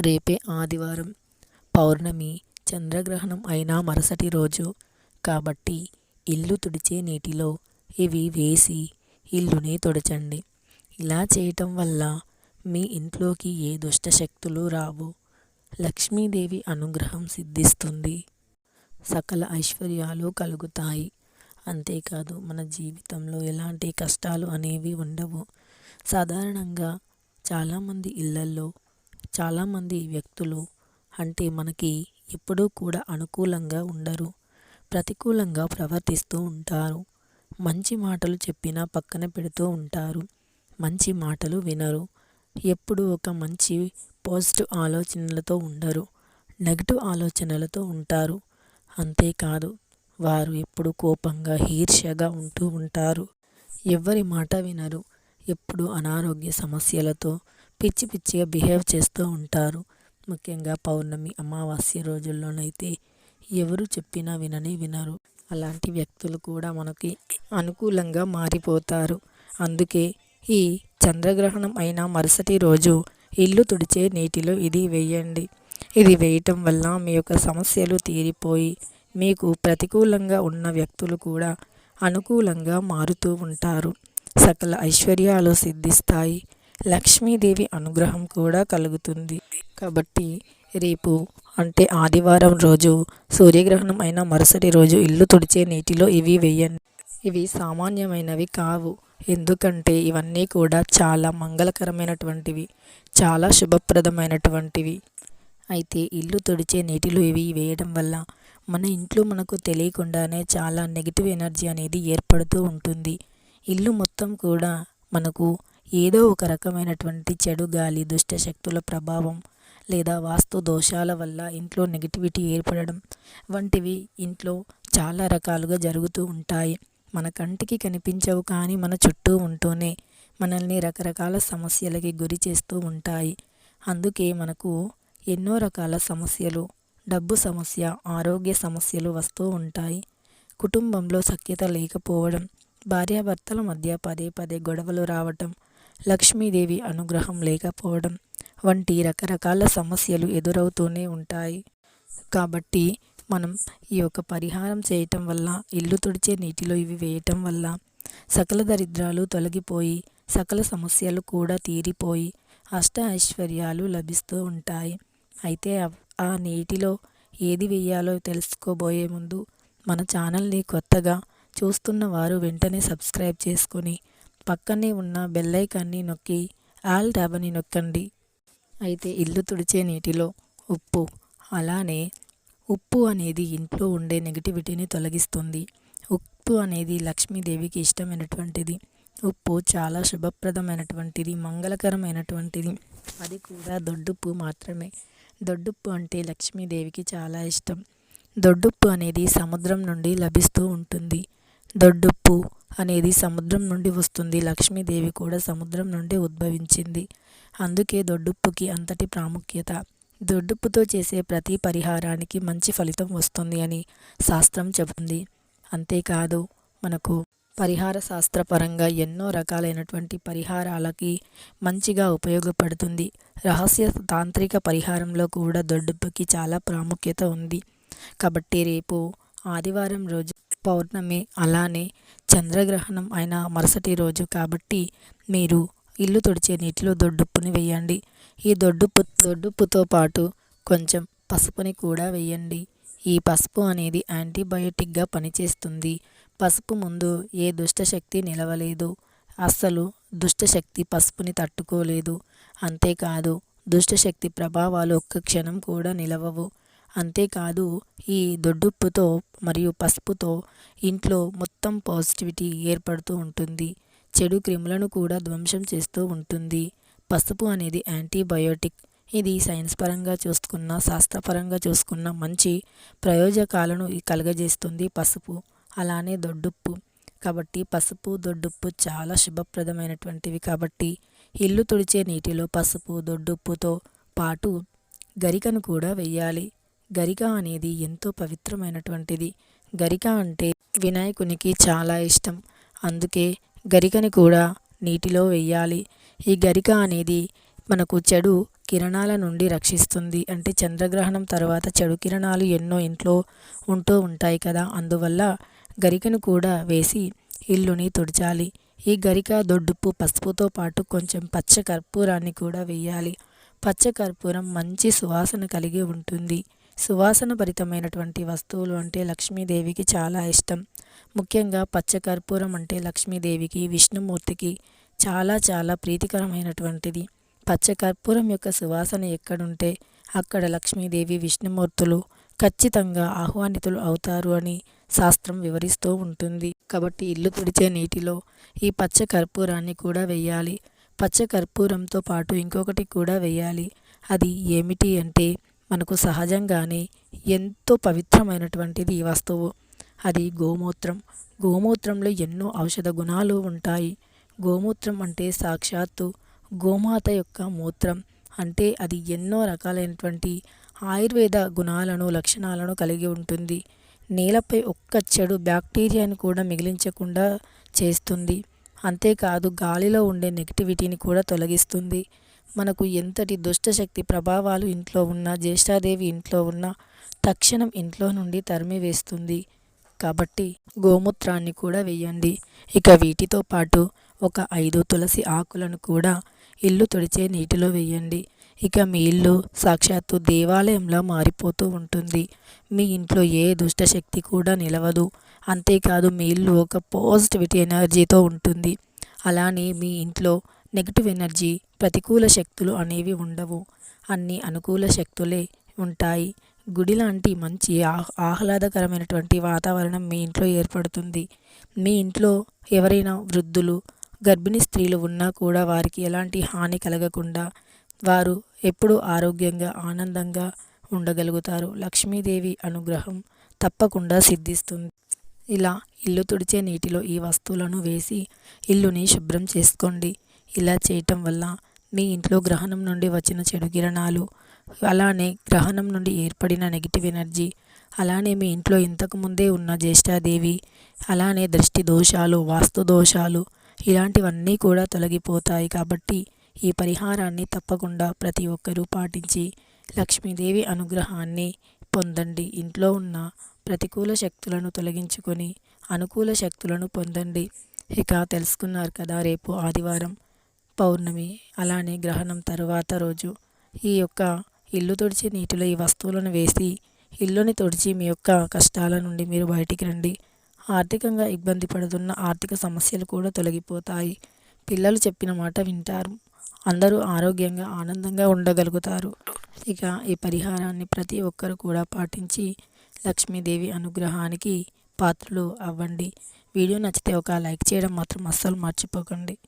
రేపే ఆదివారం పౌర్ణమి చంద్రగ్రహణం అయిన మరుసటి రోజు. కాబట్టి ఇల్లు తుడిచే నీటిలో ఇవి వేసి ఇల్లుని తుడచండి. ఇలా చేయటం వల్ల మీ ఇంట్లోకి ఏ దుష్ట శక్తులు రావు. లక్ష్మీదేవి అనుగ్రహం సిద్ధిస్తుంది. సకల ఐశ్వర్యాలు కలుగుతాయి. అంతేకాదు మన జీవితంలో ఎలాంటి కష్టాలు అనేవి ఉండవు. సాధారణంగా చాలామంది ఇళ్ళల్లో చాలామంది వ్యక్తులు అంటే మనకి ఎప్పుడూ కూడా అనుకూలంగా ఉండరు ప్రతికూలంగా ప్రవర్తిస్తూ ఉంటారు. మంచి మాటలు చెప్పినా పక్కన పెడుతూ ఉంటారు. మంచి మాటలు వినరు. ఎప్పుడు ఒక మంచి పాజిటివ్ ఆలోచనలతో ఉండరు. నెగటివ్ ఆలోచనలతో ఉంటారు. అంతేకాదు వారు ఎప్పుడు కోపంగా హీర్ష్యగా ఉంటూ ఉంటారు. ఎవరి మాట వినరు. ఎప్పుడు అనారోగ్య సమస్యలతో పిచ్చి పిచ్చిగా బిహేవ్ చేస్తూ ఉంటారు. ముఖ్యంగా పౌర్ణమి అమావాస్య రోజుల్లోనైతే ఎవరు చెప్పినా వినని వినరు. అలాంటి వ్యక్తులు కూడా మనకి అనుకూలంగా మారిపోతారు. అందుకే ఈ చంద్రగ్రహణం అయిన మరుసటి రోజు ఇల్లు తుడిచే నీటిలో ఇది వేయండి. ఇది వేయటం వల్ల మీ యొక్క సమస్యలు తీరిపోయి మీకు ప్రతికూలంగా ఉన్న వ్యక్తులు కూడా అనుకూలంగా మారుతూ ఉంటారు. సకల ఐశ్వర్యాలు సిద్ధిస్తాయి. లక్ష్మీదేవి అనుగ్రహం కూడా కలుగుతుంది. కాబట్టి రేపు అంటే ఆదివారం రోజు సూర్యగ్రహణం అయిన మరుసటి రోజు ఇల్లు తుడిచే నీటిలో ఇవి వేయండి. ఇవి సామాన్యమైనవి కావు. ఎందుకంటే ఇవన్నీ కూడా చాలా మంగళకరమైనటువంటివి చాలా శుభప్రదమైనటువంటివి. అయితే ఇల్లు తుడిచే నీటిలో ఇవి వేయడం వల్ల మన ఇంట్లో మనకు తెలియకుండానే చాలా నెగిటివ్ ఎనర్జీ అనేది ఏర్పడుతూ ఉంటుంది. ఇల్లు మొత్తం కూడా మనకు ఏదో ఒక రకమైనటువంటి చెడు గాలి దుష్ట శక్తుల ప్రభావం లేదా వాస్తు దోషాల వల్ల ఇంట్లో నెగిటివిటీ ఏర్పడడం వంటివి ఇంట్లో చాలా రకాలుగా జరుగుతూ ఉంటాయి. మన కంటికి కనిపించవు కానీ మన చుట్టూ ఉంటూనే మనల్ని రకరకాల సమస్యలకి గురి చేస్తూ ఉంటాయి. అందుకే మనకు ఎన్నో రకాల సమస్యలు డబ్బు సమస్య ఆరోగ్య సమస్యలు వస్తూ ఉంటాయి. కుటుంబంలో సఖ్యత లేకపోవడం భార్యాభర్తల మధ్య పదే పదే గొడవలు రావటం లక్ష్మీదేవి అనుగ్రహం లేకపోవడం వంటి రకరకాల సమస్యలు ఎదురవుతూనే ఉంటాయి. కాబట్టి మనం ఈ యొక్క పరిహారం చేయటం వల్ల ఇల్లు తుడిచే నీటిలో ఇవి వేయటం వల్ల సకల దరిద్రాలు తొలగిపోయి సకల సమస్యలు కూడా తీరిపోయి అష్ట ఐశ్వర్యాలు లభిస్తూ ఉంటాయి. అయితే ఆ నీటిలో ఏది వేయాలో తెలుసుకోబోయే ముందు మన ఛానల్ని కొత్తగా చూస్తున్న వారు వెంటనే సబ్స్క్రైబ్ చేసుకొని పక్కనే ఉన్న బెల్లైకాన్ని నొక్కి ఆల్ ట్యాబ్ని నొక్కండి. అయితే ఇల్లు తుడిచే నీటిలో ఉప్పు. అలానే ఉప్పు అనేది ఇంట్లో ఉండే నెగిటివిటీని తొలగిస్తుంది. ఉప్పు అనేది లక్ష్మీదేవికి ఇష్టమైనటువంటిది. ఉప్పు చాలా శుభప్రదమైనటువంటిది మంగళకరమైనటువంటిది. అది కూడా దొడ్డుప్పు మాత్రమే. దొడ్డుప్పు అంటే లక్ష్మీదేవికి చాలా ఇష్టం. దొడ్డుప్పు అనేది సముద్రం నుండి లభిస్తూ ఉంటుంది. దొడ్డుప్పు అనేది సముద్రం నుండి వస్తుంది. లక్ష్మీదేవి కూడా సముద్రం నుండి ఉద్భవించింది. అందుకే దొడ్డుప్పుకి అంతటి ప్రాముఖ్యత. దొడ్డుప్పుతో చేసే ప్రతి పరిహారానికి మంచి ఫలితం వస్తుంది అని శాస్త్రం చెబుతుంది. అంతేకాదు మనకు పరిహార శాస్త్రపరంగా ఎన్నో రకాలైనటువంటి పరిహారాలకి మంచిగా ఉపయోగపడుతుంది. రహస్య తాంత్రిక పరిహారంలో కూడా దొడ్డుప్పుకి చాలా ప్రాముఖ్యత ఉంది. కాబట్టి రేపు ఆదివారం రోజు పౌర్ణమి అలానే చంద్రగ్రహణం అయిన మరుసటి రోజు కాబట్టి మీరు ఇల్లు తుడిచే నీటిలో దొడ్డుప్పుని వేయండి. ఈ దొడ్డుప్పు దొడ్డుప్పుతో పాటు కొంచెం పసుపుని కూడా వేయండి. ఈ పసుపు అనేది యాంటీబయోటిక్గా పనిచేస్తుంది. పసుపు ముందు ఏ దుష్టశక్తి నిలవలేదు. అస్సలు దుష్టశక్తి పసుపుని తట్టుకోలేదు. అంతేకాదు దుష్టశక్తి ప్రభావాలు ఒక్క క్షణం కూడా నిలవవు. అంతేకాదు ఈ దొడ్డుప్పుతో మరియు పసుపుతో ఇంట్లో మొత్తం పాజిటివిటీ ఏర్పడుతూ ఉంటుంది. చెడు క్రిములను కూడా ధ్వంసం చేస్తూ ఉంటుంది. పసుపు అనేది యాంటీబయోటిక్. ఇది సైన్స్ పరంగా చూసుకున్న శాస్త్రపరంగా చూసుకున్న మంచి ప్రయోజకాలను కలుగజేస్తుంది పసుపు. అలానే దొడ్డుప్పు. కాబట్టి పసుపు దొడ్డుప్పు చాలా శుభప్రదమైనటువంటివి కాబట్టి ఇల్లు తుడిచే నీటిలో పసుపు దొడ్డుప్పుతో పాటు గరికను కూడా వెయ్యాలి. గరిక అనేది ఎంతో పవిత్రమైనటువంటిది. గరిక అంటే వినాయకునికి చాలా ఇష్టం. అందుకే గరికని కూడా నీటిలో వెయ్యాలి. ఈ గరిక అనేది మనకు చెడు కిరణాల నుండి రక్షిస్తుంది. అంటే చంద్రగ్రహణం తర్వాత చెడు కిరణాలు ఎన్నో ఇంట్లో ఉంటూ ఉంటాయి కదా. అందువల్ల గరికను కూడా వేసి ఇల్లుని తుడచాలి. ఈ గరిక దొడ్డుప్పు పసుపుతో పాటు కొంచెం పచ్చ కర్పూరాన్ని కూడా వేయాలి పచ్చ కర్పూరం మంచి సువాసన కలిగి ఉంటుంది. సువాసన భరితమైనటువంటి వస్తువులు అంటే లక్ష్మీదేవికి చాలా ఇష్టం. ముఖ్యంగా పచ్చ కర్పూరం అంటే లక్ష్మీదేవికి విష్ణుమూర్తికి చాలా చాలా ప్రీతికరమైనటువంటిది. పచ్చకర్పూరం యొక్క సువాసన ఎక్కడుంటే అక్కడ లక్ష్మీదేవి విష్ణుమూర్తులు ఖచ్చితంగా ఆహ్వానితులు అవుతారు అని శాస్త్రం వివరిస్తూ ఉంటుంది. కాబట్టి ఇల్లు తుడిచే నీటిలో ఈ పచ్చ కర్పూరాన్ని కూడా వెయ్యాలి. పచ్చ కర్పూరంతో పాటు ఇంకొకటి కూడా వెయ్యాలి. అది ఏమిటి అంటే మనకు సహజంగానే ఎంతో పవిత్రమైనటువంటిది ఈ వస్తువు. అది గోమూత్రం. గోమూత్రంలో ఎన్నో ఔషధ గుణాలు ఉంటాయి. గోమూత్రం అంటే సాక్షాత్తు గోమాత యొక్క మూత్రం. అంటే అది ఎన్నో రకాలైనటువంటి ఆయుర్వేద గుణాలను లక్షణాలను కలిగి ఉంటుంది. నేలపై ఒక్క చెడు బ్యాక్టీరియాని కూడా మిగిలించకుండా చేస్తుంది. అంతేకాదు గాలిలో ఉండే నెగిటివిటీని కూడా తొలగిస్తుంది. మనకు ఎంతటి దుష్టశక్తి ప్రభావాలు ఇంట్లో ఉన్న జ్యేష్ఠాదేవి ఇంట్లో ఉన్న తక్షణం ఇంట్లో నుండి తరిమివేస్తుంది కాబట్టి గోమూత్రాన్ని కూడా వేయండి. ఇక వీటితో పాటు ఒక ఐదు తులసి ఆకులను కూడా ఇల్లు తుడిచే నీటిలో వేయండి. ఇక మీ ఇల్లు సాక్షాత్తు దేవాలయంలా మారిపోతూ ఉంటుంది. మీ ఇంట్లో ఏ దుష్టశక్తి కూడా నిలవదు. అంతేకాదు మీ ఇల్లు ఒక పాజిటివిటీ ఎనర్జీతో ఉంటుంది. అలానే మీ ఇంట్లో నెగిటివ్ ఎనర్జీ ప్రతికూల శక్తులు అనేవి ఉండవు. అన్ని అనుకూల శక్తులే ఉంటాయి. గుడి లాంటి మంచి ఆహ్లాదకరమైనటువంటి వాతావరణం మీ ఇంట్లో ఏర్పడుతుంది. మీ ఇంట్లో ఎవరైనా వృద్ధులు గర్భిణీ స్త్రీలు ఉన్నా కూడా వారికి ఎలాంటి హాని కలగకుండా వారు ఎప్పుడూ ఆరోగ్యంగా ఆనందంగా ఉండగలుగుతారు. లక్ష్మీదేవి అనుగ్రహం తప్పకుండా సిద్ధిస్తుంది. ఇలా ఇల్లు తుడిచే నీటిలో ఈ వస్తువులను వేసి ఇల్లుని శుభ్రం చేసుకోండి. ఇలా చేయటం వల్ల మీ ఇంట్లో గ్రహణం నుండి వచ్చిన చెడు కిరణాలు అలానే గ్రహణం నుండి ఏర్పడిన నెగిటివ్ ఎనర్జీ అలానే మీ ఇంట్లో ఇంతకుముందే ఉన్న జ్యేష్ఠాదేవి అలానే దృష్టి దోషాలు వాస్తు దోషాలు ఇలాంటివన్నీ కూడా తొలగిపోతాయి కాబట్టి ఈ పరిహారాన్ని తప్పకుండా ప్రతి ఒక్కరూ పాటించి లక్ష్మీదేవి అనుగ్రహాన్ని పొందండి. ఇంట్లో ఉన్న ప్రతికూల శక్తులను తొలగించుకొని అనుకూల శక్తులను పొందండి. ఇక తెలుసుకున్నారు కదా రేపు ఆదివారం పౌర్ణమి అలానే గ్రహణం తరువాత రోజు ఈ యొక్క ఇల్లు తుడిచి నీటిలో ఈ వస్తువులను వేసి ఇల్లుని తుడిచి మీ యొక్క కష్టాల నుండి మీరు బయటికి రండి. ఆర్థికంగా ఇబ్బంది పడుతున్న ఆర్థిక సమస్యలు కూడా తొలగిపోతాయి. పిల్లలు చెప్పిన మాట వింటారు. అందరూ ఆరోగ్యంగా ఆనందంగా ఉండగలుగుతారు. ఇక ఈ పరిహారాన్ని ప్రతి ఒక్కరు కూడా పాటించి లక్ష్మీదేవి అనుగ్రహానికి పాత్రలు అవ్వండి. వీడియో నచ్చితే ఒక లైక్ చేయడం మాత్రం అస్సలు మర్చిపోకండి.